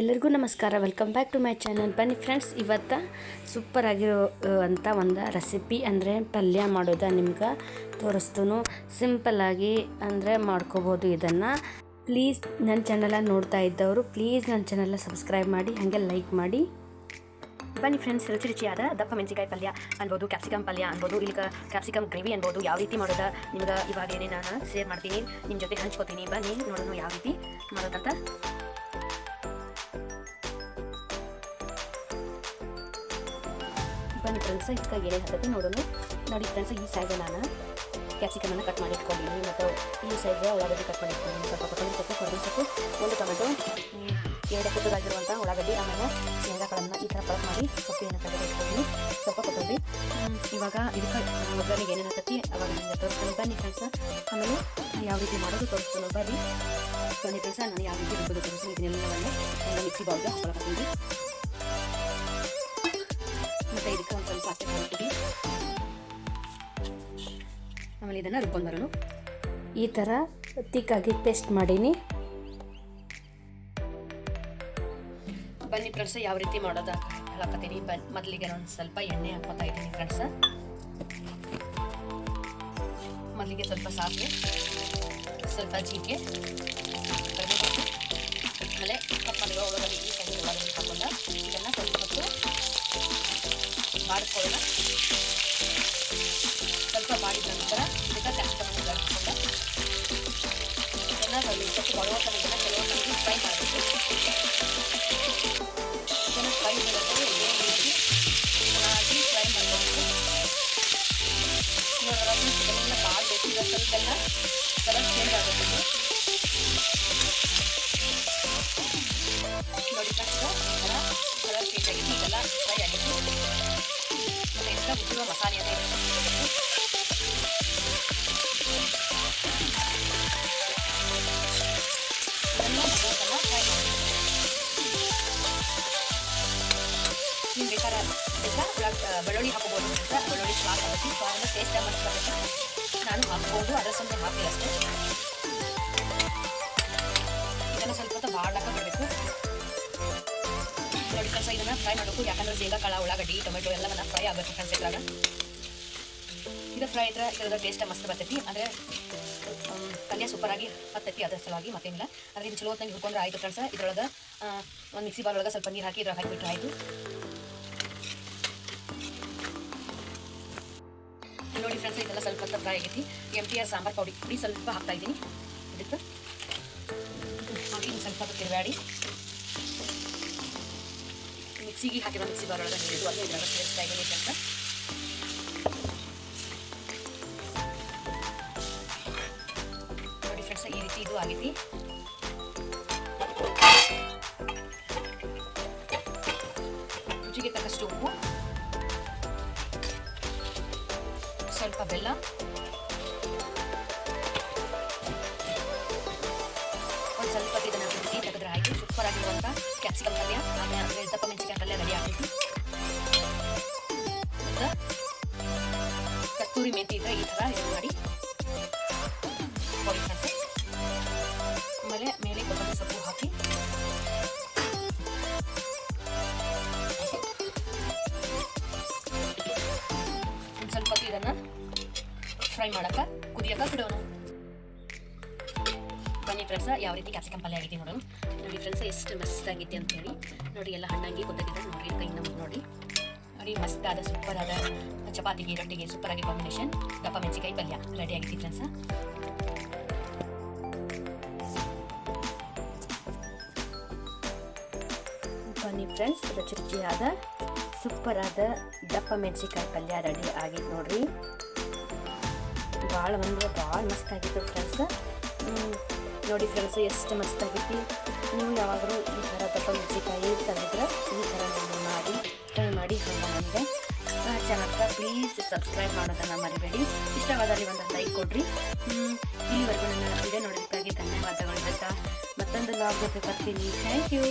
ಎಲ್ಲರಿಗೂ ನಮಸ್ಕಾರ. Welcome back to my channel ಬನ್ನಿ ಫ್ರೆಂಡ್ಸ್ ಇವತ್ತು ಸೂಪರ್ ಆಗಿರೋ ಅಂತ ಒಂದು ರೆಸಿಪಿ ಅಂದರೆ ಪಲ್ಯ ಮಾಡೋದ ನಿಮ್ಗೆ ತೋರಿಸ್ತನು. ಸಿಂಪಲ್ಲಾಗಿ ಅಂದರೆ ಮಾಡ್ಕೋಬೋದು ಇದನ್ನು. ಪ್ಲೀಸ್ ನನ್ನ ಚಾನಲ ನೋಡ್ತಾ ಇದ್ದವರು ಪ್ಲೀಸ್ ನನ್ನ ಚಾನಲ್ನ ಸಬ್ಸ್ಕ್ರೈಬ್ ಮಾಡಿ, ಹಾಗೆ ಲೈಕ್ ಮಾಡಿ. ಬನ್ನಿ ಫ್ರೆಂಡ್ಸ್ ರುಚಿ ರುಚಿಯಾದ ದಪ್ಪ ಮೆಣಸಿಕಾಯಿ ಪಲ್ಯ ಅನ್ಬೋದು ಕ್ಯಾಪ್ಸಿಕಮ್ ಪಲ್ಯ ಅನ್ಬೋದು ಇಲ್ಲಿ ಕ್ಯಾಪ್ಸಿಕಮ್ ಗ್ರೇವಿ ಅನ್ಬೋದು, ಯಾವ ರೀತಿ ಮಾಡೋದ ನಿಮ್ಗೆ ಇವಾಗ ಏನೇ ನಾನು ಶೇರ್ ಮಾಡ್ತೀನಿ ನಿಮ್ಮ ಜೊತೆ ಹಂಚ್ಕೋತೀನಿ. ಬನ್ನಿ ನೋಡೋಣ ಯಾವ ರೀತಿ ಮಾಡೋದಂತ. ಬನ್ನಿ ಫ್ರೆಂಡ್ಸ್ ಇದಕ್ಕೆ ಏನೇನು ಹಾಕತ್ತೆ ನೋಡೋಣ. ನೋಡಿ ಫ್ರೆಂಡ್ಸ್ ಈ ಸೈಜ್ ನಾನು ಕ್ಯಾಪ್ಸಿಕಮನ್ನು ಕಟ್ ಮಾಡಿ ಇಟ್ಕೊಂಡಿದ್ದೀನಿ ಮತ್ತು ಈ ಸೈಜ್ ಉಳ್ಳಾಗಡ್ಡಿ ಕಟ್ ಮಾಡಿ ಇಟ್ಕೊಂಡಿದ್ದೀನಿ ಸ್ವಲ್ಪ ಕೊತ್ತಂಬರಿ ಸೊಪ್ಪು ಕೊತ್ತಂಬರಿ ಸೊಪ್ಪು, ಒಂದು ಟೊಮೆಟೊ ಎರಡು ಪುಟ್ಟದಾಗಿರುವಂಥ ಉಳ್ಳಾಗಡ್ಡಿ, ಆಮೇಲೆ ಶೇಂಗಾಗಳನ್ನು ಈ ಥರ ಪಳಕ್ ಮಾಡಿ ಸೊಪ್ಪಿನ ತೆಗೆದು ಇಟ್ಕೊಂಡಿದ್ದೀನಿ ಸ್ವಲ್ಪ ಕೊತ್ತಂಬರಿ. ಇವಾಗ ಇದಕ್ಕೆ ಒಗ್ಗರಣೆಗೆ ಏನೇನು ಹಾಕತ್ತಿ ಅವಾಗ ನಿಮಗೆ ತೋರಿಸ್ತೀನಿ. ಬನ್ನಿ ಫ್ರೆಂಡ್ಸ್ ಆಮೇಲೆ ಯಾವ ರೀತಿ ಮಾಡೋದು ಬರ್ರಿ ಬನ್ನಿ. ಫ್ರೆಂಡ್ಸ್ ನಾನು ಯಾವ ರೀತಿ ರುಬ್ಬೋದು ತೋರಿಸ್ತೀನಿ. ಎಲ್ಲವನ್ನು ಮಿಕ್ಸಿ ಬೌಲ್ಗೆ ಹಾಕೊಳಕತ್ತೀನಿ ಆಮೇಲೆ ಇದನ್ನು ರುಬ್ಕೊಂಡು ಬರೋಣ. ಈ ಥರ ತಿಕ್ಕಾಗಿ ಪೇಸ್ಟ್ ಮಾಡೀನಿ. ಬನ್ನಿ ಫ್ರೆಂಡ್ಸ್ ಯಾವ ರೀತಿ ಮಾಡೋದು ಹೇಳಕತ್ತೀನಿ. ಬನ್ ಮೊದಲಿಗೆ ಒಂದು ಸ್ವಲ್ಪ ಎಣ್ಣೆ ಹಾಕೋತಾ ಇದ್ದೀನಿ ಫ್ರೆಂಡ್ಸ್ ಮೊದಲಿಗೆ ಸ್ವಲ್ಪ ಸಾಸಿವೆ ಸ್ವಲ್ಪ ಜೀರಿಗೆ. ಕರಿಬೇವು, ಆಮೇಲೆ ಕಪ್ ಮಾಡಿರೋ ಒಳಗಡೆ ಈ ಸೈಡ್ ಒಳಗಡೆ ಹಾಕೊಂಡ ಇದನ್ನು ಸ್ವಲ್ಪ ಹೊತ್ತು ಮಾಡಿಕೊಳ್ಳೋಣ. ಸ್ವಲ್ಪ ಮಾಡಿದ ನಂತರ ಇದಕ್ಕೆ ಕ್ಯಾಪ್ಸಿಕಮ್ ಹಾಕೊಂಡ ಇದನ್ನು ಸ್ವಲ್ಪ ಸ್ವಲ್ಪ ಬರುವ ತನಕ ಕೆಲವು ನಮಗೆ ಫ್ರೈ ಮಾಡಬೇಕು ಇದನ್ನು ಫ್ರೈ ಮಾಡಿದ್ರೆ ಇದೇ ರೀತಿ ಚೆನ್ನಾಗಿ ಫ್ರೈ ಮಾಡಬೇಕು ಇವಾಗ ಇದನ್ನೆಲ್ಲ ಮಾಡಬೇಕು. ಈಗ ಸ್ವಲ್ಪ ಎಲ್ಲ ಕಲರ್ ಚೇಂಜ್ ಆಗುತ್ತೆ. ನೋಡಿ ತಕ್ಷಣ ಕಲರ್ ಚೇಂಜ್ ಆಗಿದೆ. ಇದೆಲ್ಲ ಫ್ರೈ ಆಗಿತ್ತು ಮತ್ತು ಇದಕ್ಕೆ ಉಜ್ಜಿರುವ ಮಸಾಲೆಯನ್ನು ಇರಬೇಕು ಇದನ್ನು ಮೊದಲ ಫ್ರೈ ಮಾಡಿ ನೀವು ಬೇಕಾದ್ರೆ ಬೇಕಾ ಉಳ್ಳಾಗ ಬೆಳ್ಳುಳ್ಳಿ ಹಾಕೋಬೋದು ಅಂತ ಬೆಳ್ಳುಳ್ಳಿ ಸ್ವಾದ ಆಗುತ್ತೆ ಸ್ವಾದನ ಟೇಸ್ಟ್ ಮಸ್ತ್ ಬರುತ್ತೆ ನಾನು ಹಾಕ್ಬೋದು ಅದರ ಸಂತೆ ಹಾಕಿಲ್ಲ ಅಷ್ಟೇ ಇದನ್ನು ಸ್ವಲ್ಪ ಹೊತ್ತು ಬಾಡ್ಲಾಕ ಕಸ ಇದನ್ನು ಫ್ರೈ ಮಾಡಬೇಕು. ಯಾಕಂದ್ರೆ ಶೇಂಗಾ ಕಾಳ ಉಳ್ಳಾಗಡ್ಡಿ, ಟೊಮೆಟೊ ಎಲ್ಲವನ್ನ ಫ್ರೈ ಆಗಬೇಕು ಫ್ರೆಂಡ್ಸ್ ಇದ್ರಾಗ. ಇದು ಫ್ರೈ ಇದ್ರೆ ಇದರ ಟೇಸ್ಟ್ ಮಸ್ತ್ ಬರ್ತೈತಿ. ಅಂದರೆ ಪಲ್ಯ ಸೂಪರಾಗಿ ಹತ್ತೈತಿ ಅದರ ಸಲುವಾಗಿ, ಮತ್ತೇನಿಲ್ಲ. ಆದರೆ ಇದು ಚಲೋ ಹೊತ್ತಂಗೆ ಹುಡ್ಕೊಂಡ್ರೆ ಆಯಿತು ಫ್ರೆಂಡ್ಸ್ ಇದ್ರೊಳಗೆ ಒಂದು ಮಿಕ್ಸಿ ಬಾಲ್ ಒಳಗೆ ಸ್ವಲ್ಪ ನೀರು ಹಾಕಿ ಇದ್ರಾಗ ಹಾಕಿಬಿಟ್ರೆ ಆಯಿತು. ನೋಡಿ ಫ್ರೆಂಡ್ಸ್ ಇದೆಲ್ಲ ಸ್ವಲ್ಪ ಫ್ರೈ ಆಗೈತಿ. M T R sambar powder ಪುಡಿ ಸ್ವಲ್ಪ ಹಾಕ್ತಾ ಇದ್ದೀನಿ. ಇದಕ್ಕೆ ಹಾಕಿ ಸ್ವಲ್ಪ ತಿರುಗಾಡಿ ಮಿಕ್ಸಿಗೆ ಹಾಕಿರೋ ಮಿಕ್ಸಿ ಬಾರ್ ಹಿಡಿದು ನೀರು ಅದು ಇದ್ರಾಗ ಸೇರಿಸ್ತಾ ಇದ್ದೀನಿ ಫ್ರೆಂಡ್ಸ್ ನೋಡಿ ಫ್ರೆಂಡ್ಸ್ ಈ ರೀತಿ ಇದು ಆಗೈತಿ ರುಚಿಗೆ ತಕ್ಕಷ್ಟು ಉಪ್ಪು ಸ್ವಲ್ಪ ಬೆಲ್ಲ ಒಂದು ಸ್ವಲ್ಪ ಇದನ್ನು ಸೂಪರ್ ಆಗಿರುವಂಥ ಕ್ಯಾಪ್ಸಿಕಮ್ ಪಲ್ಯ, ಆಮೇಲೆ ದಪ್ಪ ಮೆಣಸಿನ ಪಲ್ಯ ರೆಡಿ ಆಗ್ತೈತಿ. ಮತ್ತು ಕಸ್ತೂರಿ ಮೆಂತಿ ಇದ್ರೆ ಈ ಥರ ಇದು ಮಾಡಿ ಆಮೇಲೆ ಮೇಲೆ ಕೊಬ್ಬರಿ ಸೊಪ್ಪು ಹಾಕಿ. ಒಂದು ಸ್ವಲ್ಪ ಇದನ್ನು ಫ್ರೈ ಮಾಡಕ್ಕೆ ಕುದಿಯಕ್ಕೆ ಬಿಡೋಣ. ಬನ್ನಿ ಫ್ರೆಂಡ್ಸ್ ಯಾವ ರೀತಿ ಕ್ಯಾಪ್ಸಿಕಮ್ ಪಲ್ಯ ಆಗಿದೆ ನೋಡೋಣ. ನೋಡಿ ಫ್ರೆಂಡ್ಸ್ ಎಷ್ಟು ಮಸ್ತ್ ಆಗೈತಿ ಅಂತ ಹೇಳಿ. ನೋಡಿ, ಎಲ್ಲ ಹಣ್ಣಾಗಿ ಗೊತ್ತಾಗಿದೆ ನೋಡಿ, ಕೈ ನಮ್ಗೆ ನೋಡಿ. ನೋಡಿ ಮಸ್ತ್ ಆದ ಸೂಪರ್ ಆದ ಚಪಾತಿಗೆ ರೊಟ್ಟಿಗೆ ಸೂಪರ್ ಆಗಿ ಕಾಂಬಿನೇಷನ್ ದಪ್ಪ ಮೆಣಸಿಕಾಯಿ ಪಲ್ಯ. ರೆಡಿ ಆಗಿದೆ ಫ್ರೆಂಡ್ಸ್ ಬನ್ನಿ ಫ್ರೆಂಡ್ಸ್ ರುಚಿ ರುಚಿಯಾದ ಸೂಪರ್ ಆದ ದಪ್ಪ ಮೆಣಸಿಕಾಯಿ ಪಲ್ಯ ರೆಡಿ ಆಗಿದೆ ನೋಡ್ರಿ. ಭಾಳ ಅಂದ್ರೆ ಭಾಳ ಮಸ್ತ್ ಆಗಿತ್ತು ಫ್ರೆಂಡ್ಸ್ ನೋಡಿ ಫ್ರೆಂಡ್ಸ್ ಎಷ್ಟು ಮಸ್ತ್ ಆಗೈತಿ ನೀವು ಯಾವಾಗಲೂ ಈ ಥರ ದಪ್ಪ ಮೆಣಸಿಕಾಯಿ ತಂದಿದ್ರೆ ಈ ಥರ ನೀವು ಮಾಡಿ ಟ್ರೈ ಮಾಡಿ ಹಂಗೆ ನನಗೆ ಚಾನಲ್ಗೆ ಪ್ಲೀಸ್ ಸಬ್ಸ್ಕ್ರೈಬ್ ಮಾಡೋದನ್ನು ಮರಿಬೇಡಿ. ಇಷ್ಟವಾದಲ್ಲಿ ಒಂದು ಲೈಕ್ ಕೊಡ್ರಿ. ಇಲ್ಲಿವರೆಗೂ ನನ್ನ ವಿಡಿಯೋ ನೋಡೋದಕ್ಕಾಗಿ ಧನ್ಯವಾದಗಳು ಬೇಕಾ ಮತ್ತೊಂದು ಲಾಗ್ ಜೊತೆ ಬರ್ತೀನಿ. Thank you